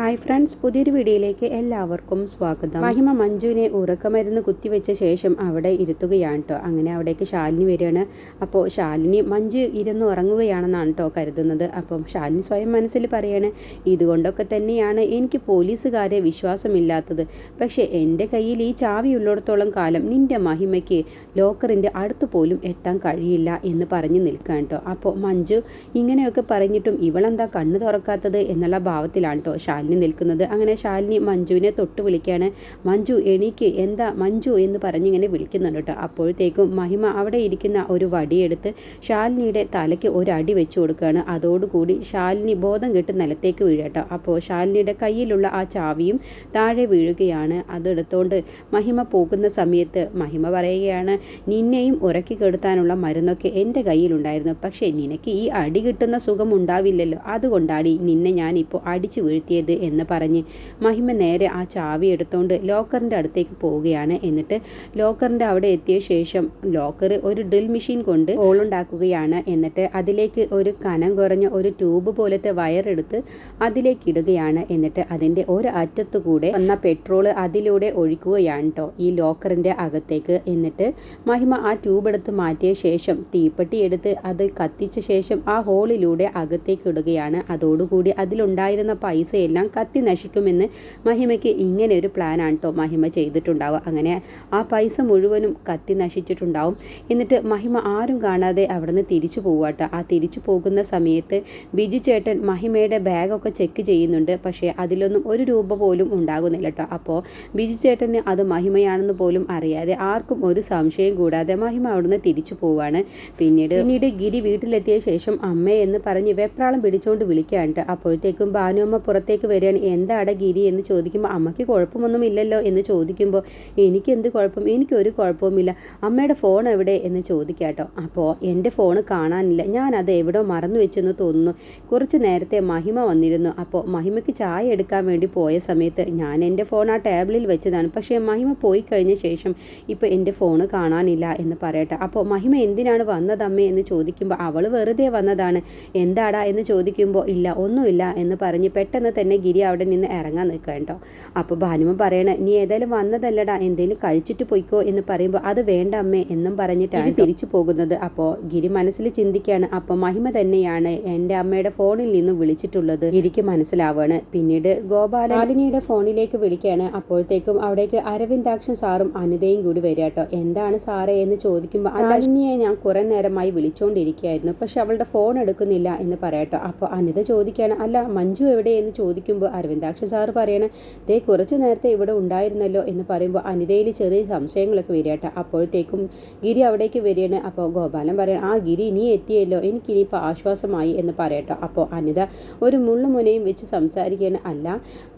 Hi friends പുതിയൊരു വീഡിയോയിലേക്ക് എല്ലാവർക്കും സ്വാഗതം. മഹിമ മഞ്ജുവിനെ ഉറക്കമരുന്ന് കുത്തിവെച്ച ശേഷം അവിടെ ഇരുത്തുകയാണ് കേട്ടോ അങ്ങനെ അവിടേക്ക് ശാലിനി വരികയാണ്. അപ്പോൾ ശാലിനി മഞ്ജു ഇരുന്ന് ഉറങ്ങുകയാണെന്നാണ് കേട്ടോ കരുതുന്നത്. അപ്പം ശാലിനി സ്വയം മനസ്സിൽ പറയാണ് ഇതുകൊണ്ടൊക്കെ തന്നെയാണ് എനിക്ക് പോലീസുകാരെ വിശ്വാസമില്ലാത്തത്. പക്ഷേ എന്റെ കയ്യിൽ ഈ ചാവി ഉള്ളിടത്തോളം കാലം നിന്റെ മഹിമയ്ക്ക് ലോക്കറിന്റെ അടുത്ത് പോലും എത്താൻ കഴിയില്ല എന്ന് പറഞ്ഞു നിൽക്കാൻ കേട്ടോ അപ്പോൾ മഞ്ജു ഇങ്ങനെയൊക്കെ പറഞ്ഞിട്ടും ഇവളെന്താ കണ്ണു തുറക്കാത്തത്? എന്നുള്ള ഭാവത്തിലാണ് കേട്ടോ ശാലിനി നിൽക്കുന്നത്. അങ്ങനെ ശാലിനി മഞ്ജുവിനെ തൊട്ട് വിളിക്കുകയാണ്. മഞ്ജു എണീക്ക്. എന്താ മഞ്ജു എന്ന് പറഞ്ഞിങ്ങനെ വിളിക്കുന്നുണ്ട് കേട്ടോ. അപ്പോഴത്തേക്കും മഹിമ അവിടെ ഇരിക്കുന്ന ഒരു വടിയെടുത്ത് ശാലിനിയുടെ തലയ്ക്ക് ഒരു അടി വെച്ചു കൊടുക്കുകയാണ്. അതോടുകൂടി ശാലിനി ബോധം കെട്ട് നിലത്തേക്ക് വീഴട്ടോ അപ്പോൾ ശാലിനിയുടെ കയ്യിലുള്ള ആ ചാവിയും താഴെ വീഴുകയാണ്. അതെടുത്തോണ്ട് മഹിമ പോകുന്ന സമയത്ത് മഹിമ പറയുകയാണ് നിന്നെയും ഉറക്കി കെടുത്താനുള്ള മരുന്നൊക്കെ എന്റെ കയ്യിലുണ്ടായിരുന്നു. പക്ഷേ നിനക്ക് ഈ അടി കിട്ടുന്ന സുഖം ഉണ്ടാവില്ലല്ലോ. അതുകൊണ്ടാണ് നിന്നെ ഞാനിപ്പോൾ അടിച്ചു വീഴ്ത്തിയത്. എന്ന് പറഞ്ഞ് മഹിമ നേരെ ആ ചാവി എടുത്തുകൊണ്ട് ലോക്കറിന്റെ അടുത്തേക്ക് പോവുകയാണ്. എന്നിട്ട് ലോക്കറിന്റെ അവിടെ എത്തിയ ശേഷം ലോക്കർ ഒരു ഡ്രിൽ മെഷീൻ കൊണ്ട് ഹോളുണ്ടാക്കുകയാണ് എന്നിട്ട് അതിലേക്ക് ഒരു കനം കുറഞ്ഞ ഒരു ട്യൂബ് പോലത്തെ വയറെടുത്ത് അതിലേക്ക് ഇടുകയാണ്. എന്നിട്ട് അതിന്റെ ഒരു അറ്റത്തു കൂടെ വന്ന പെട്രോൾ അതിലൂടെ ഒഴിക്കുകയാണ് കേട്ടോ ഈ ലോക്കറിന്റെ അകത്തേക്ക്. എന്നിട്ട് മഹിമ ആ ട്യൂബ് എടുത്ത് മാറ്റിയ ശേഷം തീപ്പെട്ടി എടുത്ത് അത് കത്തിച്ച ശേഷം ആ ഹോളിലൂടെ അകത്തേക്ക് ഇടുകയാണ്. അതോടുകൂടി അതിലുണ്ടായിരുന്ന പൈസയെല്ലാം കത്തി നശിക്കുമെന്ന് മഹിമയ്ക്ക് ഇങ്ങനെ ഒരു പ്ലാനാണ് കേട്ടോ മഹിമ ചെയ്തിട്ടുണ്ടാവുക. അങ്ങനെ ആ പൈസ മുഴുവനും കത്തി നശിച്ചിട്ടുണ്ടാവും. എന്നിട്ട് മഹിമ ആരും കാണാതെ അവിടുന്ന് തിരിച്ചു പോവാട്ടോ ആ തിരിച്ചു പോകുന്ന സമയത്ത് ബിജു ചേട്ടൻ മഹിമയുടെ ബാഗൊക്കെ ചെക്ക് ചെയ്യുന്നുണ്ട്. പക്ഷേ അതിലൊന്നും ഒരു രൂപ പോലും ഉണ്ടാകുന്നില്ല കേട്ടോ അപ്പോൾ ബിജു ചേട്ടന് അത് മഹിമയാണെന്ന് പോലും അറിയാതെ ആർക്കും ഒരു സംശയം കൂടാതെ മഹിമ അവിടുന്ന് തിരിച്ചു പോവാണ് പിന്നീട് പിന്നീട് ഗിരി വീട്ടിലെത്തിയ ശേഷം അമ്മയെന്ന് പറഞ്ഞ് വെപ്രാളം പിടിച്ചുകൊണ്ട് വിളിക്കാനുണ്ട് അപ്പോഴത്തേക്കും ഭാനുഅമ്മ പുറത്തേക്ക് വരികയാണ്. എന്താണ് ഗിരി? എന്ന് ചോദിക്കുമ്പോൾ അമ്മയ്ക്ക് കുഴപ്പമൊന്നും ഇല്ലല്ലോ എന്ന് ചോദിക്കുമ്പോൾ എനിക്ക് എന്ത് കുഴപ്പം? എനിക്കൊരു കുഴപ്പവുമില്ല. അമ്മയുടെ ഫോൺ എവിടെ? എന്ന് ചോദിക്കാട്ടോ അപ്പോൾ എന്റെ ഫോൺ കാണാനില്ല. ഞാൻ അത് എവിടെയോ മറന്നു വെച്ചെന്ന് തോന്നുന്നു. കുറച്ച് നേരത്തെ മഹിമ വന്നിരുന്നു. അപ്പോൾ മഹിമയ്ക്ക് ചായ എടുക്കാൻ വേണ്ടി പോയ സമയത്ത് ഞാൻ എന്റെ ഫോൺ ആ ടേബിളിൽ വെച്ചതാണ്. പക്ഷേ മഹിമ പോയി കഴിഞ്ഞ ശേഷം ഇപ്പോൾ എന്റെ ഫോൺ കാണാനില്ല എന്ന് പറയട്ടെ അപ്പോൾ മഹിമ എന്തിനാണ് വന്നതമ്മേ? എന്ന് ചോദിക്കുമ്പോൾ അവൾ വെറുതെ വന്നതാണ്. എന്താടാ? എന്ന് ചോദിക്കുമ്പോൾ ഇല്ല ഒന്നുമില്ല എന്ന് പറഞ്ഞ് പെട്ടെന്ന് തന്നെ ഗിരി അവിടെ നിന്ന് ഇറങ്ങാൻ നിൽക്കുക കേട്ടോ. അപ്പോൾ ഭാനുമ പറയണ നീ ഏതായാലും വന്നതല്ലടാ എന്തെങ്കിലും കഴിച്ചിട്ട് പോയിക്കോ എന്ന് പറയുമ്പോൾ അത് വേണ്ട അമ്മേ എന്നും പറഞ്ഞിട്ടാണ് തിരിച്ചു പോകുന്നത്. അപ്പോൾ ഗിരി മനസ്സിൽ ചിന്തിക്കുകയാണ് അപ്പോൾ മഹിമ തന്നെയാണ് എന്റെ അമ്മയുടെ ഫോണിൽ നിന്ന് വിളിച്ചിട്ടുള്ളത് ഗിരിക്ക് മനസ്സിലാവുകയാണ് പിന്നീട് ഗോപാലിനിയുടെ ഫോണിലേക്ക് വിളിക്കുകയാണ്. അപ്പോഴത്തേക്കും അവിടേക്ക് അരവിന്ദാക്ഷൻ സാറും അനിതയും കൂടി വരിക കേട്ടോ. എന്താണ് സാറേ എന്ന് ചോദിക്കുമ്പോൾ അനിതയെ ഞാൻ കുറേ നേരമായി വിളിച്ചുകൊണ്ടിരിക്കുകയായിരുന്നു പക്ഷെ അവളുടെ ഫോൺ എടുക്കുന്നില്ല എന്ന് പറയട്ടോ അപ്പോൾ അനിത ചോദിക്കുകയാണ് അല്ല മഞ്ജു എവിടെ? എന്ന് ചോദിക്കുമ്പോൾ അരവിന്ദാക്ഷൻ സാറ് പറയണ ദേ കുറച്ചു നേരത്തെ ഇവിടെ ഉണ്ടായിരുന്നല്ലോ എന്ന് പറയുമ്പോൾ അനിതയിൽ ചെറിയ സംശയങ്ങളൊക്കെ വരികട്ടെ അപ്പോഴത്തേക്കും ഗിരി അവിടേക്ക് വരികയാണ്. അപ്പോൾ ഗോപാലൻ പറയണം ആ ഗിരി നീ എത്തിയല്ലോ. എനിക്കിനിയിപ്പോൾ ആശ്വാസമായി എന്ന് പറയട്ടോ അപ്പോൾ അനിത ഒരു മുള്ളുമുനയും വെച്ച് സംസാരിക്കുകയാണ്. അല്ല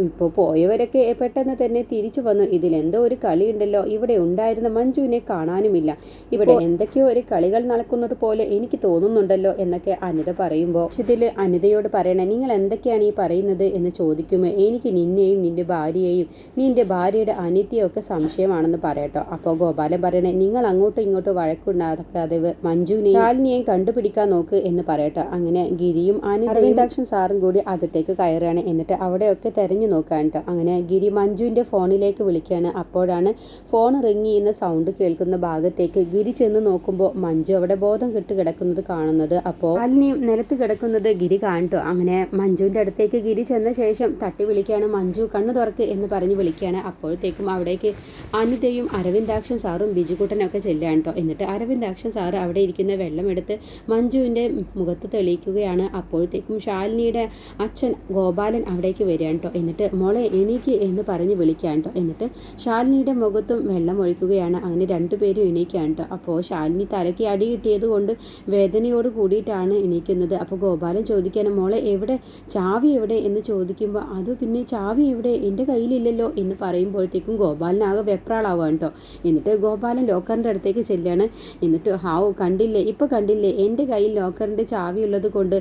ഇപ്പോൾ പോയവരൊക്കെ പെട്ടെന്ന് തന്നെ തിരിച്ചു വന്നു. ഇതിലെന്തോ ഒരു കളിയുണ്ടല്ലോ. ഇവിടെ ഉണ്ടായിരുന്ന മഞ്ജുവിനെ കാണാനുമില്ല. ഇവിടെ എന്തൊക്കെയോ ഒരു കളികൾ നടക്കുന്നത് പോലെ എനിക്ക് തോന്നുന്നുണ്ടല്ലോ എന്നൊക്കെ അനിത പറയുമ്പോൾ ഇതിൽ അനിതയോട് പറയണേ നിങ്ങൾ എന്തൊക്കെയാണ് ഈ പറയുന്നത്? എന്ന് ചോദിക്കുമ്പോൾ എനിക്ക് നിന്നെയും നിന്റെ ഭാര്യയെയും നിന്റെ ഭാര്യയുടെ അനിത്യയും സംശയമാണെന്ന് പറയട്ടോ. അപ്പോൾ ഗോപാലൻ പറയണേ നിങ്ങൾ അങ്ങോട്ടും ഇങ്ങോട്ടും വഴക്കുണ്ടാക്കാതെ മഞ്ജുവിനെയും ശാലിനിയെയും കണ്ടുപിടിക്കാൻ നോക്ക് എന്ന് പറയട്ടോ. അങ്ങനെ ഗിരിയും അരവിന്ദാക്ഷൻ സാറും കൂടി അകത്തേക്ക് കയറുകയാണ്. എന്നിട്ട് അവിടെയൊക്കെ തെരഞ്ഞു നോക്കുകയാണ് കേട്ടോ അങ്ങനെ ഗിരി മഞ്ജുവിന്റെ ഫോണിലേക്ക് വിളിക്കുകയാണ്. അപ്പോഴാണ് ഫോൺ റിങ് ചെയ്യുന്ന സൗണ്ട് കേൾക്കുന്ന ഭാഗത്തേക്ക് ഗിരി ചെന്ന് നോക്കുമ്പോൾ മഞ്ജു അവിടെ ബോധം കെട്ട് കിടക്കുന്നത് കാണുന്നത്. അപ്പോൾ അലിനെയും നിലത്ത് കിടക്കുന്നത് ഗിരി കാണട്ടോ അങ്ങനെ മഞ്ജുവിന്റെ അടുത്തേക്ക് ഗിരി ചെന്ന ശേഷം തട്ടി വിളിക്കുകയാണ് മഞ്ജു കണ്ണു തുറക്ക് എന്ന് പറഞ്ഞ് വിളിക്കുകയാണ്. അപ്പോഴത്തേക്കും അവിടേക്ക് അനിതയും അരവിന്ദാക്ഷൻ സാറും ബിജുക്കുട്ടനൊക്കെ ചെല്ലുകയാണ് കേട്ടോ. എന്നിട്ട് അരവിന്ദാക്ഷൻ സാറ് അവിടെ ഇരിക്കുന്ന വെള്ളമെടുത്ത് മഞ്ജുവിന്റെ മുഖത്ത് തെളിയിക്കുകയാണ്. അപ്പോഴത്തേക്കും ശാലിനിയുടെ അച്ഛൻ ഗോപാലൻ അവിടേക്ക് വരികയാണ് കേട്ടോ. എന്നിട്ട് മോളെ എണീക്ക് എന്ന് പറഞ്ഞ് വിളിക്കുകയാണ് കേട്ടോ. എന്നിട്ട് ശാലിനിയുടെ മുഖത്തും വെള്ളം ഒഴിക്കുകയാണ്. അങ്ങനെ രണ്ടുപേരും എണീക്കുകയാണ് കേട്ടോ. അപ്പോൾ ശാലിനി തലയ്ക്ക് അടി കിട്ടിയത് കൊണ്ട് വേദനയോട് കൂടിയിട്ടാണ് എണീക്കുന്നത്. അപ്പോൾ ഗോപാലൻ ചോദിക്കുകയാണ് മോളെ എവിടെ? ചാവി എവിടെ? എന്ന് ചോദിക്കുമ്പോൾ അത് പിന്നെ ചാവി ഇവിടെ എന്റെ കയ്യിലില്ലല്ലോ എന്ന് പറയുമ്പോഴത്തേക്കും ഗോപാലനാകെ വെപ്രാളാവുക കേട്ടോ. എന്നിട്ട് ഗോപാലൻ ലോക്കറിന്റെ അടുത്തേക്ക് ചെല്ലുകയാണ്. എന്നിട്ട് ഹാവ് കണ്ടില്ലേ? ഇപ്പോൾ കണ്ടില്ലേ? എന്റെ കയ്യിൽ ലോക്കറിന്റെ ചാവി ഉള്ളത് കൊണ്ട്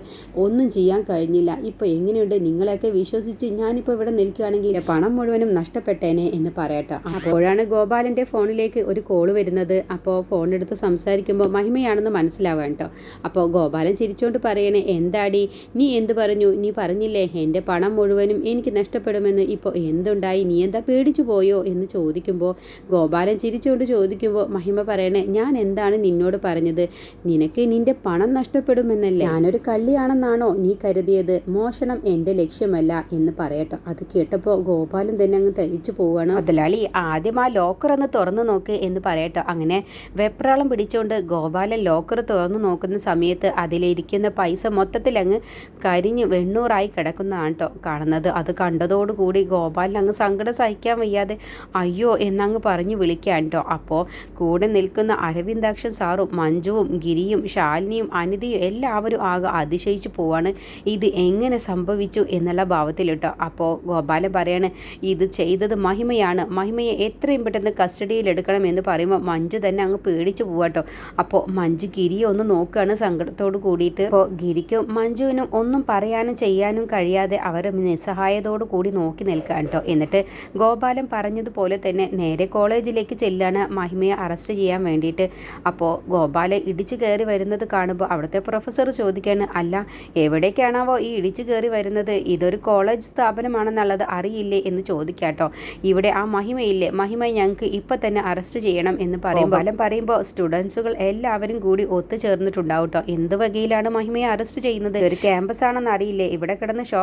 ഒന്നും ചെയ്യാൻ കഴിഞ്ഞില്ല. ഇപ്പോൾ എങ്ങനെയുണ്ട്? നിങ്ങളെയൊക്കെ വിശ്വസിച്ച് ഞാനിപ്പോൾ ഇവിടെ നിൽക്കുകയാണെങ്കിൽ പണം മുഴുവനും നഷ്ടപ്പെട്ടേനെ എന്ന് പറയട്ടെ. അപ്പോഴാണ് ഗോപാലന്റെ ഫോണിലേക്ക് ഒരു കോൾ വരുന്നത്. അപ്പോൾ ഫോൺ എടുത്ത് സംസാരിക്കുമ്പോൾ മഹിമയാണെന്ന് മനസ്സിലാവാൻ കേട്ടോ. അപ്പോൾ ഗോപാലൻ ചിരിച്ചുകൊണ്ട് പറയണേ എന്താടി? നീ എന്ത് പറഞ്ഞു? നീ പറഞ്ഞില്ലേ? എന്റെ പണം മുഴുവൻ മുഴുവനും എനിക്ക് നഷ്ടപ്പെടുമെന്ന് ഇപ്പോൾ എന്തുണ്ടായി? നീ എന്താ പേടിച്ചു പോയോ? എന്ന് ചോദിക്കുമ്പോൾ ഗോപാലൻ ചിരിച്ചുകൊണ്ട് ചോദിക്കുമ്പോൾ മഹിമ പറയണേ ഞാൻ എന്താണ് നിന്നോട് പറഞ്ഞത്? നിനക്ക് നിന്റെ പണം നഷ്ടപ്പെടുമെന്നല്ലേ? ഞാനൊരു കള്ളിയാണെന്നാണോ നീ കരുതിയത്? മോഷണം എന്റെ ലക്ഷ്യമല്ല എന്ന് പറയട്ടോ. അത് കേട്ടപ്പോൾ ഗോപാലൻ തന്നെ അങ്ങ് തരിച്ചു പോവുകയാണ് മുതലാളി ആദ്യം ആ ലോക്കർ ഒന്ന് തുറന്നു നോക്ക് എന്ന് പറയട്ടോ. അങ്ങനെ വെപ്രാളം പിടിച്ചുകൊണ്ട് ഗോപാലൻ ലോക്കർ തുറന്നു നോക്കുന്ന സമയത്ത് അതിലിരിക്കുന്ന പൈസ മൊത്തത്തിൽ അങ്ങ് കരിഞ്ഞ് വെണ്ണൂറായി കിടക്കുന്നതാണ് കേട്ടോ കാണുന്നത്. അത് കണ്ടതോടുകൂടി ഗോപാലിന് അങ്ങ് സങ്കടം സഹിക്കാൻ വയ്യാതെ അയ്യോ എന്നങ്ങ് പറഞ്ഞു വിളിക്കാൻ അപ്പോൾ കൂടെ നിൽക്കുന്ന അരവിന്ദാക്ഷൻ സാറും മഞ്ജുവും ഗിരിയും ശാലിനിയും അനിതയും എല്ലാവരും ആകെ അതിശയിച്ചു പോവാണ്. ഇത് എങ്ങനെ സംഭവിച്ചു എന്നുള്ള ഭാവത്തിൽ കേട്ടോ അപ്പോൾ ഗോപാലൻ പറയാണ് ഇത് ചെയ്തത് മഹിമയാണ്. മഹിമയെ എത്രയും പെട്ടെന്ന് കസ്റ്റഡിയിൽ എടുക്കണം എന്ന് പറയുമ്പോൾ മഞ്ജു തന്നെ അങ്ങ് പേടിച്ചു പോവാട്ടോ അപ്പോൾ മഞ്ജു ഗിരിയെ ഒന്ന് നോക്കുകയാണ് സങ്കടത്തോട് കൂടിയിട്ട്. അപ്പോൾ ഗിരിക്കും മഞ്ജുവിനും ഒന്നും പറയാനും ചെയ്യാനും കഴിയാതെ അവർ നിസ്സഹായതോടു കൂടി നോക്കി നിൽക്കാൻ കേട്ടോ. എന്നിട്ട് ഗോപാലൻ പറഞ്ഞതുപോലെ തന്നെ നേരെ കോളേജിലേക്ക് ചെല്ലാണ് മഹിമയെ അറസ്റ്റ് ചെയ്യാൻ വേണ്ടിയിട്ട്. അപ്പോൾ ഗോപാലൻ ഇടിച്ചു കയറി വരുന്നത് കാണുമ്പോൾ അവിടുത്തെ പ്രൊഫസർ ചോദിക്കാണ് അല്ല എവിടേക്കാണാവോ ഈ ഇടിച്ചു കയറി വരുന്നത്? ഇതൊരു കോളേജ് സ്ഥാപനമാണെന്നുള്ളത് അറിയില്ലേ? എന്ന് ചോദിക്കാട്ടോ ഇവിടെ ആ മഹിമയില്ലേ? മഹിമ ഞങ്ങൾക്ക് ഇപ്പം തന്നെ അറസ്റ്റ് ചെയ്യണം എന്ന് പറയുമ്പോൾ ഫലം പറയുമ്പോൾ സ്റ്റുഡൻസുകൾ എല്ലാവരും കൂടി ഒത്തുചേർന്നിട്ടുണ്ടാവും കേട്ടോ. എന്ത് വകയിലാണ് മഹിമയെ അറസ്റ്റ് ചെയ്യുന്നത്? ഒരു ക്യാമ്പസ് ആണെന്ന് അറിയില്ലേ? ഇവിടെ കിടന്ന് ഷോ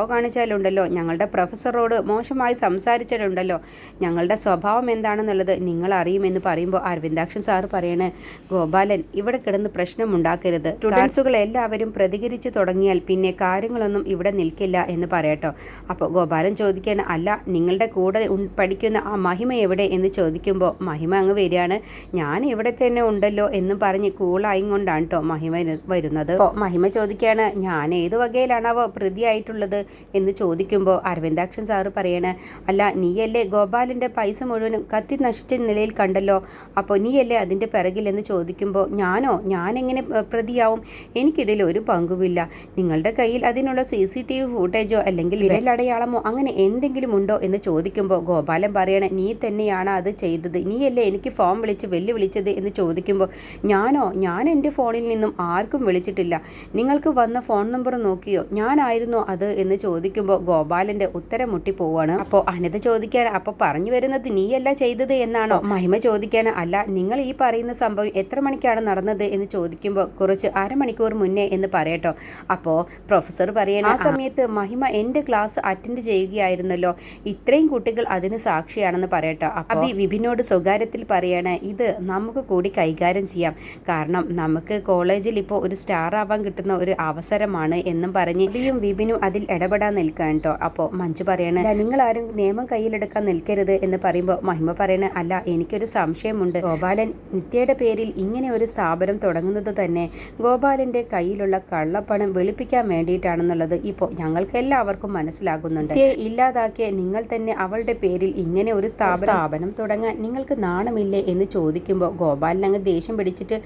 കാണിച്ചാലുണ്ടല്ലോ ഞങ്ങളുടെ പ്രൊഫസറോട് മോശമായി സംസാരിച്ചിട്ടുണ്ടല്ലോ. ഞങ്ങളുടെ സ്വഭാവം എന്താണെന്നുള്ളത് നിങ്ങൾ അറിയുമെന്ന് പറയുമ്പോൾ അരവിന്ദാക്ഷൻ സാറ് പറയണേ ഗോപാലൻ ഇവിടെ കിടന്ന് പ്രശ്നമുണ്ടാക്കരുത് സ്റ്റുഡൻസുകൾ എല്ലാവരും പ്രതികരിച്ചു തുടങ്ങിയാൽ പിന്നെ കാര്യങ്ങളൊന്നും ഇവിടെ നിൽക്കില്ല എന്ന് പറയട്ടോ. അപ്പോൾ ഗോപാലൻ ചോദിക്കുകയാണ് അല്ല നിങ്ങളുടെ കൂടെ പഠിക്കുന്ന ആ മഹിമ എവിടെ? എന്ന് ചോദിക്കുമ്പോൾ മഹിമ അങ്ങ് വരികയാണ്. ഞാൻ ഇവിടെ തന്നെ ഉണ്ടല്ലോ എന്ന് പറഞ്ഞ് കൂളായും കൊണ്ടാണ് കേട്ടോ മഹിമ വരുന്നത്. അപ്പോൾ മഹിമ ചോദിക്കുകയാണ് ഞാൻ ഏത് വകയിലാണാവോ പ്രതിയായിട്ടുള്ളത്? എന്ന് ചോദിക്കുമ്പോൾ അരവിന്ദാക്ഷൻ സാറ് പറയണേ അല്ല നീയല്ലേ ഗോപാലിന്റെ പൈസ മുഴുവനും കത്തി നശിച്ച നിലയിൽ കണ്ടല്ലോ? അപ്പോൾ നീയല്ലേ അതിന്റെ പിറകിലെന്ന് ചോദിക്കുമ്പോൾ ഞാനോ? ഞാനെങ്ങനെ പ്രതിയാവും? എനിക്കിതിൽ ഒരു പങ്കുമില്ല. നിങ്ങളുടെ കയ്യിൽ അതിനുള്ള സി സി ടി വി ഫൂട്ടേജോ അല്ലെങ്കിൽ വിരലടയാളമോ അങ്ങനെ എന്തെങ്കിലും ഉണ്ടോ? എന്ന് ചോദിക്കുമ്പോൾ ഗോപാലൻ പറയണേ നീ തന്നെയാണ് അത് ചെയ്തത്. നീയല്ലേ എനിക്ക് ഫോൺ വിളിച്ച് വെല്ലുവിളിച്ചത്? എന്ന് ചോദിക്കുമ്പോൾ ഞാനോ? ഞാൻ എന്റെ ഫോണിൽ നിന്നും ആർക്കും വിളിച്ചിട്ടില്ല. നിങ്ങൾക്ക് വന്ന ഫോൺ നമ്പർ നോക്കിയോ? ഞാനായിരുന്നോ അത്? എന്ന് ചോദിക്കുമ്പോൾ ഗോപാലന്റെ ഉത്തരം മുട്ടിപ്പോവാണ്. അപ്പോൾ അനിത ചോദിക്കുകയാണ് അപ്പോൾ പറഞ്ഞു വരുന്നത് നീയല്ല ചെയ്തത് എന്നാണോ? മഹിമ ചോദിക്കുകയാണ് അല്ല നിങ്ങൾ ഈ പറയുന്ന സംഭവം എത്ര മണിക്കാണ് നടന്നത്? എന്ന് ചോദിക്കുമ്പോൾ കുറച്ച് അരമണിക്കൂർ മുന്നേ എന്ന് പറയട്ടോ. അപ്പോൾ പ്രൊഫസർ പറയണ ആ സമയത്ത് മഹിമ എന്റെ ക്ലാസ് അറ്റൻഡ് ചെയ്യുകയായിരുന്നല്ലോ. ഇത്രയും കുട്ടികൾ അതിന് സാക്ഷിയാണെന്ന് പറയട്ടോ. അപ്പോൾ വിപിനോട് സ്വകാര്യത്തിൽ പറയാണ് ഇത് നമുക്ക് കൂടി കൈകാര്യം ചെയ്യാം. കാരണം നമുക്ക് കോളേജിൽ ഇപ്പോൾ ഒരു സ്റ്റാർ ആവാൻ കിട്ടുന്ന ഒരു അവസരമാണ് എന്നും പറഞ്ഞ് അബിയും വിപിനും അതിൽ ഇടപെടാൻ നിൽക്കാൻ കേട്ടോ അപ്പോൾ മഞ്ജു പറയാണ് നിങ്ങൾ ആരും നിയമം കയ്യിലെടുക്കാൻ നിൽക്കരുത് എന്ന് പറയുമ്പോൾ മഹിമ പറയണ അല്ല എനിക്കൊരു സംശയമുണ്ട്. ഗോപാലൻ നിത്യയുടെ പേരിൽ ഇങ്ങനെ ഒരു സ്ഥാപനം തുടങ്ങുന്നത് തന്നെ ഗോപാലന്റെ കയ്യിലുള്ള കള്ളപ്പണം വെളുപ്പിക്കാൻ വേണ്ടിയിട്ടാണെന്നുള്ളത് ഇപ്പോൾ ഞങ്ങൾക്ക് എല്ലാവർക്കും മനസ്സിലാകുന്നുണ്ട്. ഇല്ലാതാക്കിയ നിങ്ങൾ തന്നെ അവളുടെ പേരിൽ ഇങ്ങനെ ഒരു സ്ഥാപനം തുടങ്ങാൻ നിങ്ങൾക്ക് നാണമില്ലേ? എന്ന് ചോദിക്കുമ്പോൾ ഗോപാലൻ അങ്ങ് ദേഷ്യം പിടിച്ചിട്ട്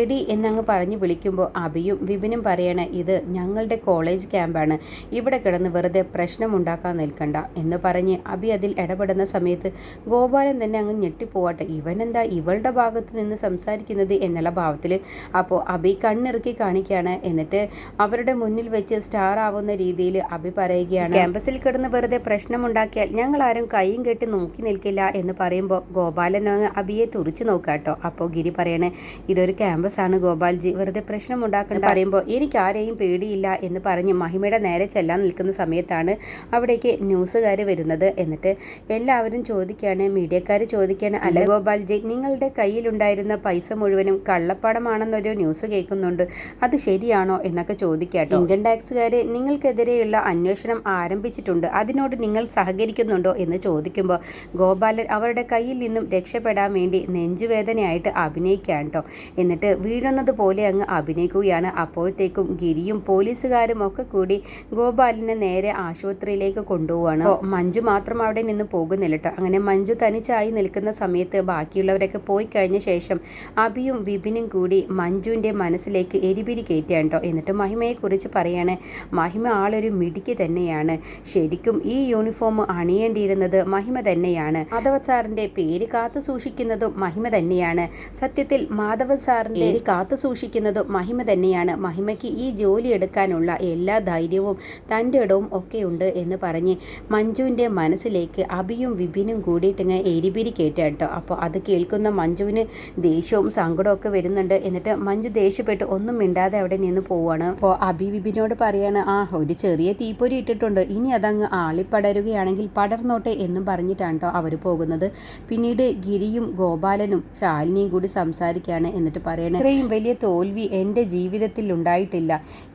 എടി എന്നങ്ങ് പറഞ്ഞു വിളിക്കുമ്പോൾ അബിയും വിപിനും പറയണ ഇത് ഞങ്ങളുടെ കോളേജ് ക്യാമ്പാണ്. ഇവിടെ കിടന്ന് വെറുതെ പ്രശ്നമുണ്ടാക്കാൻ നിൽക്കണ്ട എന്ന് പറഞ്ഞ് അബി അതിൽ ഇടപെടുന്ന സമയത്ത് ഗോപാലൻ തന്നെ അങ്ങ് ഞെട്ടിപ്പോവാട്ടെ. ഇവനെന്താ ഇവളുടെ ഭാഗത്ത് നിന്ന് സംസാരിക്കുന്നത് എന്നുള്ള ഭാവത്തിൽ അപ്പോൾ അബി കണ്ണിറുക്കി കാണിക്കുകയാണ്. എന്നിട്ട് അവരുടെ മുന്നിൽ വെച്ച് സ്റ്റാർ ആവുന്ന രീതിയിൽ അബി പറയുകയാണ് ക്യാമ്പസിൽ കിടന്ന് വെറുതെ പ്രശ്നമുണ്ടാക്കിയാൽ ഞങ്ങൾ ആരും കൈയും കെട്ടി നോക്കി നിൽക്കില്ല എന്ന് പറയുമ്പോൾ ഗോപാലൻ അങ്ങ് അബിയെ തുറിച്ചു നോക്കാട്ടോ അപ്പോൾ ഗിരി പറയണേ ഇതൊരു ക്യാമ്പസ് ആണ് ഗോപാൽജി വെറുതെ പ്രശ്നം ഉണ്ടാക്കണ്ട പറയുമ്പോൾ എനിക്ക് ആരെയും പേടിയില്ല എന്ന് പറഞ്ഞ് മഹിമയുടെ നേരെ ചെല്ലാൻ നിൽക്കുന്ന സമയത്താണ് അവിടേക്ക് ന്യൂസുകാർ വരുന്നത്. എന്നിട്ട് എല്ലാവരും ചോദിക്കുകയാണ് മീഡിയക്കാർ ചോദിക്കുകയാണ് അല്ല ഗോപാൽജി നിങ്ങളുടെ കയ്യിലുണ്ടായിരുന്ന പൈസ മുഴുവനും കള്ളപ്പണമാണെന്നൊരു ന്യൂസ് കേൾക്കുന്നുണ്ട്. അത് ശരിയാണോ? എന്നൊക്കെ ചോദിക്കാട്ടോ. ഇൻകം ടാക്സുകാർ നിങ്ങൾക്കെതിരെയുള്ള അന്വേഷണം ആരംഭിച്ചിട്ടുണ്ട്. അതിനോട് നിങ്ങൾ സഹകരിക്കുന്നുണ്ടോ? എന്ന് ചോദിക്കുമ്പോൾ ഗോപാലൻ അവരുടെ കയ്യിൽ നിന്നും രക്ഷപ്പെടാൻ വേണ്ടി നെഞ്ചുവേദനയായിട്ട് അഭിനയിക്കുകയാണ് കേട്ടോ എന്നിട്ട് വീഴുന്നത് പോലെ അങ്ങ് അഭിനയിക്കുകയാണ്. അപ്പോഴത്തേക്കും ഗിരിയും പോലീസുകാരും ഒക്കെ കൂടി ഗോപാലിനെ നേരെ ആശുപത്രിയിലേക്ക് കൊണ്ടുപോവാണ്. മഞ്ജു മാത്രം അവിടെ നിന്ന് പോകുന്നില്ല കേട്ടോ അങ്ങനെ മഞ്ജു തനിച്ചായി നിൽക്കുന്ന സമയത്ത് ബാക്കിയുള്ളവരൊക്കെ പോയി കഴിഞ്ഞ ശേഷം അഭിയും വിപിനും കൂടി മഞ്ജുവിന്റെ മനസ്സിലേക്ക് എരിപിരി കയറ്റുകയാണ് കേട്ടോ എന്നിട്ട് മഹിമയെക്കുറിച്ച് പറയാണ് മഹിമ ആളൊരു മിടിക്ക് തന്നെയാണ്. ശരിക്കും ഈ യൂണിഫോം അണിയേണ്ടിയിരുന്നത് മഹിമ തന്നെയാണ്. മാധവ സാറിന്റെ പേര് കാത്തു സൂക്ഷിക്കുന്നതും മഹിമ തന്നെയാണ്. സത്യത്തിൽ മാധവ സാറിന്റെ പേര് കാത്തു സൂക്ഷിക്കുന്നതും മഹിമ തന്നെയാണ്. മഹിമയ്ക്ക് ഈ ജോലി എടുക്കാനുള്ള എല്ലാ ധൈര്യവും തന്റെ ഇടവും ഒക്കെ അവിടെയുണ്ട് എന്ന് പറഞ്ഞ് മഞ്ജുവിന്റെ മനസ്സിലേക്ക് അഭിയും വിപിനും കൂടിയിട്ടിങ്ങ് എരിപിരി കേട്ട അപ്പോൾ അത് കേൾക്കുന്ന മഞ്ജുവിന് ദേഷ്യവും സങ്കടവും ഒക്കെ വരുന്നുണ്ട്. എന്നിട്ട് മഞ്ജു ദേഷ്യപ്പെട്ട് ഒന്നും മിണ്ടാതെ അവിടെ നിന്ന് പോവുകയാണ് അപ്പോൾ അഭി വിപിനോട് പറയാണ് ആ ഒരു ചെറിയ തീപ്പൊരി ഇട്ടിട്ടുണ്ട്. ഇനി അതങ്ങ് ആളിപ്പടരുകയാണെങ്കിൽ പടർന്നോട്ടെ എന്നും പറഞ്ഞിട്ടാണ് കേട്ടോ അവർ പോകുന്നത്. പിന്നീട് ഗിരിയും ഗോപാലനും ശാലിനിയും കൂടി സംസാരിക്കുകയാണ് എന്നിട്ട് പറയണേ ഇത്രയും വലിയ തോൽവി എന്റെ ജീവിതത്തിൽ ഉണ്ടായിട്ടില്ല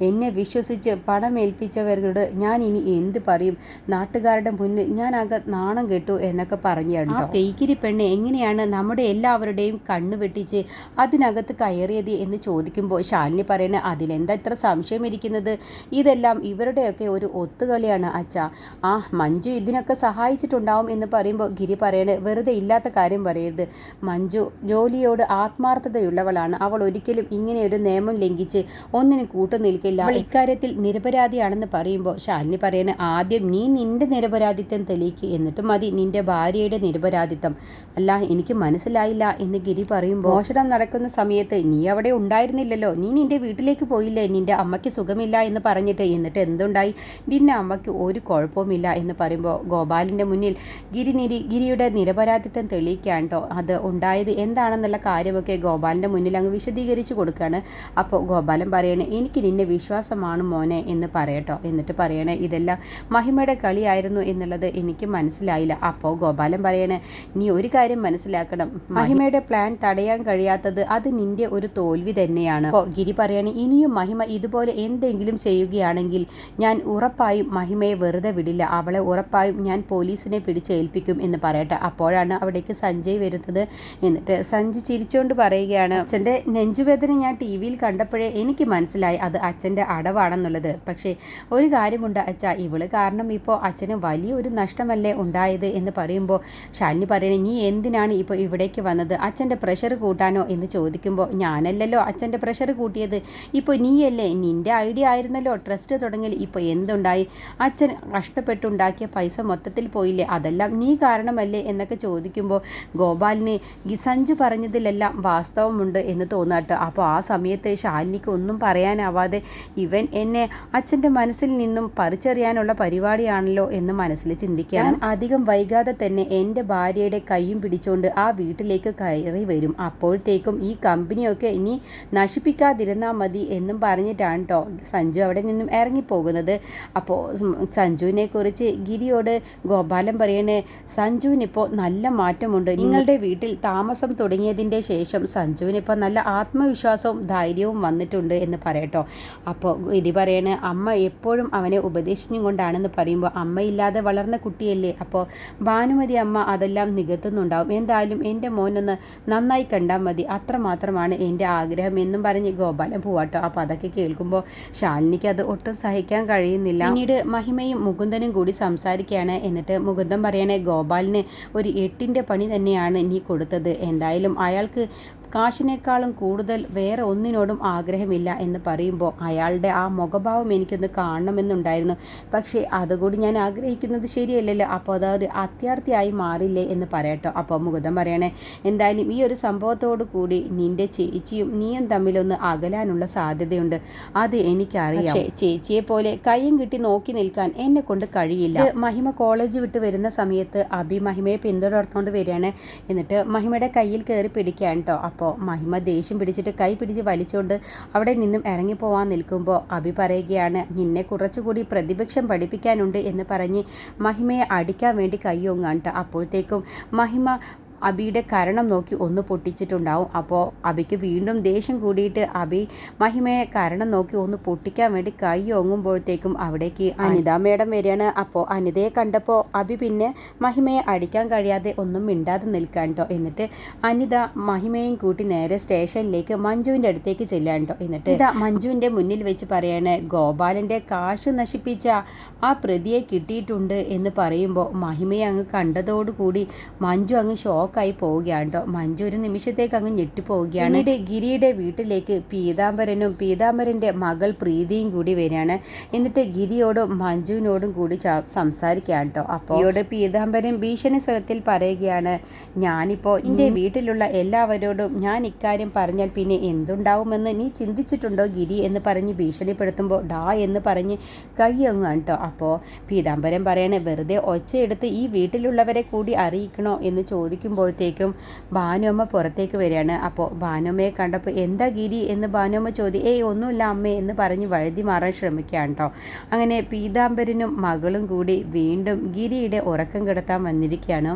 എന്നെ വിശ്വസിച്ച് പണമേൽപ്പിച്ചവരോട് ഞാൻ ഇനി എന്ത് പറയും? നാട്ടുകാരുടെ മുന്നിൽ ഞാൻ ആകെ നാണം കെട്ടു എന്നൊക്കെ പറഞ്ഞു കേട്ടോ. പെയ്ക്കിരി പെണ്ണ് എങ്ങനെയാണ് നമ്മുടെ എല്ലാവരുടെയും കണ്ണ് വെട്ടിച്ച് അതിനകത്ത് കയറിയത് എന്ന് ചോദിക്കുമ്പോൾ ശാലിനി പറയണ അതിലെന്താ ഇത്ര സംശയം ഇരിക്കുന്നത്? ഇതെല്ലാം ഇവരുടെയൊക്കെ ഒരു ഒത്തുകളിയാണ് അച്ഛ. ആ മഞ്ജു ഇതിനൊക്കെ സഹായിച്ചിട്ടുണ്ടാവും എന്ന് പറയുമ്പോൾ ഗിരി പറയണ വെറുതെ ഇല്ലാത്ത കാര്യം പറയരുത്. മഞ്ജു ജോലിയോട് ആത്മാർത്ഥതയുള്ളവളാണ്. അവൾ ഒരിക്കലും ഇങ്ങനെ ഒരു നിയമം ലംഘിച്ച് ഒന്നിനും കൂട്ടുനിൽക്കില്ല അവൾ ഇക്കാര്യത്തിൽ നിരപരാധിയാണെന്ന് പറയുമ്പോൾ ശാലിനി പറയണ ആദ്യം നീ നിന്റെ നിരപരാധിത്വം തെളിയിക്ക് എന്നിട്ട് മതി. നിന്റെ ഭാര്യയുടെ നിരപരാധിത്വം. അല്ല എനിക്ക് മനസ്സിലായില്ല എന്ന് ഗിരി പറയുമ്പോൾ മോഷണം നടക്കുന്ന സമയത്ത് നീ അവിടെ ഉണ്ടായിരുന്നില്ലല്ലോ. നീ നിന്റെ വീട്ടിലേക്ക് പോയില്ലേ? നിന്റെ അമ്മയ്ക്ക് സുഖമില്ല എന്ന് പറഞ്ഞിട്ട് എന്നിട്ട് എന്തുണ്ടായി? നിന്റെ അമ്മയ്ക്ക് ഒരു കുഴപ്പവുമില്ല എന്ന് പറയുമ്പോൾ ഗോപാലിന്റെ മുന്നിൽ ഗിരി നിരി ഗിരിയുടെ നിരപരാധിത്വം തെളിയിക്കാൻ കേട്ടോ അത് ഉണ്ടായത് എന്താണെന്നുള്ള കാര്യമൊക്കെ ഗോപാലിന്റെ മുന്നിൽ അങ്ങ് വിശദീകരിച്ച് കൊടുക്കുകയാണ്. അപ്പോൾ ഗോപാലൻ പറയണേ എനിക്ക് നിന്നെ വിശ്വാസമാണ് മോനെ എന്ന് പറയട്ടോ. എന്നിട്ട് പറയണേ ഇതെല്ലാം മഹിമയുടെ കളിയായിരുന്നു എന്നുള്ളത് എനിക്ക് മനസ്സിലായില്ല. അപ്പോൾ ഗോപാലൻ പറയണേ നീ ഒരു കാര്യം മനസ്സിലാക്കണം. മഹിമയുടെ പ്ലാൻ തടയാൻ കഴിയാത്തത് അത് നിന്റെ ഒരു തോൽവി തന്നെയാണ്. അപ്പോൾ ഗിരി പറയണേ ഇനിയും മഹിമ ഇതുപോലെ എന്തെങ്കിലും ചെയ്യുകയാണെങ്കിൽ ഞാൻ ഉറപ്പായും മഹിമയെ വെറുതെ വിടില്ല. അവളെ ഉറപ്പായും ഞാൻ പോലീസിനെ പിടിച്ചേൽപ്പിക്കും എന്ന് പറയട്ടെ. അപ്പോഴാണ് അവിടേക്ക് സഞ്ജയ് വരുന്നത്. എന്നിട്ട് സഞ്ജു ചിരിച്ചുകൊണ്ട് പറയുകയാണ് അച്ഛന്റെ നെഞ്ചുവേദന ഞാൻ ടി വിയിൽ കണ്ടപ്പോഴേ എനിക്ക് മനസ്സിലായി. അത് അച്ഛന്റെ അടവാണെന്നുള്ളത്. പക്ഷേ ഒരു കാര്യമുണ്ട് അച്ഛ. ഇവൾ കാരണം ഇപ്പോൾ അച്ഛന് വലിയൊരു നഷ്ടമല്ലേ ഉണ്ടായത് എന്ന് പറയുമ്പോൾ ശാലിനി പറയണേ നീ എന്തിനാണ് ഇപ്പോൾ ഇവിടേക്ക് വന്നത്? അച്ഛന്റെ പ്രഷർ കൂട്ടാനോ? എന്ന് ചോദിക്കുമ്പോൾ ഞാനല്ലല്ലോ അച്ഛന്റെ പ്രഷർ കൂട്ടിയത്. ഇപ്പോൾ നീയല്ലേ? നിന്റെ ഐഡിയ ആയിരുന്നല്ലോ ട്രസ്റ്റ് തുടങ്ങൽ. ഇപ്പോൾ എന്തുണ്ടായി? അച്ഛൻ കഷ്ടപ്പെട്ടുണ്ടാക്കിയ പൈസ മൊത്തത്തിൽ പോയില്ലേ? അതെല്ലാം നീ കാരണമല്ലേ? എന്നൊക്കെ ചോദിക്കുമ്പോൾ ഗോപാലിന് സഞ്ജു പറഞ്ഞതിലെല്ലാം വാസ്തവമുണ്ട് എന്ന് തോന്നാട്ടോ. അപ്പോൾ ആ സമയത്ത് ശാലിനിക്ക് ഒന്നും പറയാനാവാതെ ഇവൻ എന്നെ അച്ഛന്റെ മനസ്സിൽ നിന്നും പറിച്ചെറിയാനുള്ള പരിപാടിയാണല്ലോ എന്ന് മനസ്സിൽ ചിന്തിക്കാൻ അധികം വൈകാതെ തന്നെ എന്റെ ഭാര്യയുടെ കൈയും പിടിച്ചുകൊണ്ട് ആ വീട്ടിലേക്ക് കയറി വരും. അപ്പോഴത്തേക്കും ഈ കമ്പനിയൊക്കെ ഇനി നശിപ്പിക്കാതിരുന്നാൽ മതി എന്നും പറഞ്ഞിട്ടാണ് കേട്ടോ സഞ്ജു അവിടെ നിന്നും ഇറങ്ങിപ്പോകുന്നത്. അപ്പോൾ സഞ്ജുവിനെ കുറിച്ച് ഗിരിയോട് ഗോപാലൻ പറയണേ സഞ്ജുവിനിപ്പോൾ നല്ല മാറ്റമുണ്ട്. നിങ്ങളുടെ വീട്ടിൽ താമസം തുടങ്ങിയതിന്റെ ശേഷം സഞ്ജുവിനിപ്പോൾ നല്ല ആത്മവിശ്വാസവും ധൈര്യവും വന്നിട്ടുണ്ട് എന്ന് പറയട്ടോ. അപ്പോൾ ഗിരി പറയണേ അമ്മ എപ്പോഴും അവനെ ഉപദേശിച്ചും കൊണ്ടാണെന്ന് പറയുമ്പോൾ അമ്മയില്ലാതെ വളർന്ന കുട്ടിയല്ലേ? അപ്പോൾ ഭാനുമതി അമ്മ അതെല്ലാം നികത്തുന്നുണ്ടാവും. എന്തായാലും എന്റെ മോനൊന്ന് നന്നായി കണ്ടാൽ മതി. അത്രമാത്രമാണ് എന്റെ ആഗ്രഹം എന്നും പറഞ്ഞ് ഗോപാലൻ പോവാട്ടോ. അപ്പോൾ അതൊക്കെ കേൾക്കുമ്പോൾ ശാലിനിക്ക് അത് ഒട്ടും സഹിക്കാൻ കഴിയുന്നില്ല. പിന്നീട് മഹിമയും മുകുന്ദനും കൂടി സംസാരിക്കുകയാണ്. എന്നിട്ട് മുകുന്ദൻ പറയണേ ഗോപാലിന് ഒരു എട്ടിന്റെ പണി തന്നെയാണ് നീ കൊടുത്തത്. എന്തായാലും അയാൾക്ക് കാശിനേക്കാളും കൂടുതൽ വേറെ ഒന്നിനോടും ആഗ്രഹമില്ല എന്ന് പറയുമ്പോൾ അയാളുടെ ആ മുഖഭാവം എനിക്കൊന്ന് കാണണമെന്നുണ്ടായിരുന്നു. പക്ഷേ അതുകൂടി ഞാൻ ആഗ്രഹിക്കുന്നത് ശരിയല്ലല്ലോ. അപ്പോൾ അതൊരു അത്യാർത്ഥിയായി മാറില്ലേ എന്ന് പറയട്ടോ. അപ്പോൾ മുഖുതം പറയണേ എന്തായാലും ഈ ഒരു സംഭവത്തോടു കൂടി നിന്റെ ചേച്ചിയും നീയും തമ്മിലൊന്ന് അകലാനുള്ള സാധ്യതയുണ്ട്. അത് എനിക്കറിയാം. പക്ഷേ ചേച്ചിയെ പോലെ കയ്യും കിട്ടി നോക്കി നിൽക്കാൻ എന്നെ കൊണ്ട് കഴിയില്ല. മഹിമ കോളേജ് വിട്ട് വരുന്ന സമയത്ത് അഭി മഹിമയെ പിന്തുടർന്നുകൊണ്ട് വരികയാണ്. എന്നിട്ട് മഹിമയുടെ കയ്യിൽ കയറി പിടിക്കാൻ കേട്ടോ അപ്പോൾ മഹിമ ദേഷ്യം പിടിച്ചിട്ട് കൈ പിടിച്ച് വലിച്ചുകൊണ്ട് അവിടെ നിന്നും ഇറങ്ങിപ്പോവാൻ നിൽക്കുമ്പോൾ അഭി പറയുകയാണ് നിന്നെ കുറച്ചുകൂടി പ്രതിപക്ഷം പഠിപ്പിക്കാനുണ്ട് എന്ന് പറഞ്ഞ് മഹിമയെ അടിക്കാൻ വേണ്ടി കൈയൊങ്ങാൻ ട്ടോ അപ്പോഴത്തേക്കും മഹിമ അബിയുടെ കരണം നോക്കി ഒന്ന് പൊട്ടിച്ചിട്ടുണ്ടാവും. അപ്പോൾ അബിക്ക് വീണ്ടും ദേഷ്യം കൂടിയിട്ട് അബി മഹിമയെ കരണം നോക്കി ഒന്ന് പൊട്ടിക്കാൻ വേണ്ടി കൈ ഓങ്ങുമ്പോഴത്തേക്കും അവിടേക്ക് അനിത മേഡം വരികയാണ്. അപ്പോൾ അനിതയെ കണ്ടപ്പോൾ അബി പിന്നെ മഹിമയെ അടിക്കാൻ കഴിയാതെ ഒന്നും മിണ്ടാതെ നിൽക്കാൻ കേട്ടോ എന്നിട്ട് അനിത മഹിമയും കൂട്ടി നേരെ സ്റ്റേഷനിലേക്ക് മഞ്ജുവിന്റെ അടുത്തേക്ക് ചെല്ലാൻ കേട്ടോ എന്നിട്ട് ഇതാ മഞ്ജുവിന്റെ മുന്നിൽ വെച്ച് പറയാണ് ഗോപാലന്റെ കാശ് നശിപ്പിച്ച ആ പ്രതിയെ കിട്ടിയിട്ടുണ്ട് എന്ന് പറയുമ്പോൾ മഹിമയെ അങ്ങ് കണ്ടതോടുകൂടി മഞ്ജു അങ്ങ് ഷോക്ക് ഷോക്കായി പോവുകയാണ് കേട്ടോ മഞ്ജു ഒരു നിമിഷത്തേക്ക് അങ്ങ് ഞെട്ടിപ്പോവുകയാണ്. പിന്നീട് ഗിരിയുടെ വീട്ടിലേക്ക് പീതാംബരനും പീതാംബരന്റെ മകൾ പ്രീതിയും കൂടി വരികയാണ്. എന്നിട്ട് ഗിരിയോടും മഞ്ജുവിനോടും കൂടി സംസാരിക്കുകയാണ് കേട്ടോ അപ്പോൾ പീതാംബരൻ ഭീഷണി സ്വരത്തിൽ പറയുകയാണ് ഞാനിപ്പോൾ എന്റെ വീട്ടിലുള്ള എല്ലാവരോടും ഞാൻ ഇക്കാര്യം പറഞ്ഞാൽ പിന്നെ എന്തുണ്ടാവുമെന്ന് നീ ചിന്തിച്ചിട്ടുണ്ടോ ഗിരി? എന്ന് പറഞ്ഞ് ഭീഷണിപ്പെടുത്തുമ്പോൾ ഡാ എന്ന് പറഞ്ഞ് കയ്യൊങ്ങാണ് കേട്ടോ അപ്പോൾ പീതാംബരൻ പറയണേ വെറുതെ ഒച്ചയെടുത്ത് ഈ വീട്ടിലുള്ളവരെ കൂടി അറിയിക്കണോ? എന്ന് ചോദിക്കുമ്പോഴത്തേക്കും ഭാനുമ്മ പുറത്തേക്ക് വരികയാണ്. അപ്പോൾ ഭാനുമ്മയെ കണ്ടപ്പോൾ എന്താ ഗിരി എന്ന് ഭാനുമ്മ ചോദി ഏയ് ഒന്നുമില്ല അമ്മേ എന്ന് പറഞ്ഞ് വഴുതി മാറാൻ ശ്രമിക്കുകയാണ് കേട്ടോ അങ്ങനെ പീതാംബരനും മകളും കൂടി വീണ്ടും ഗിരിയുടെ ഉറക്കം കിടത്താൻ വന്നിരിക്കുകയാണ്.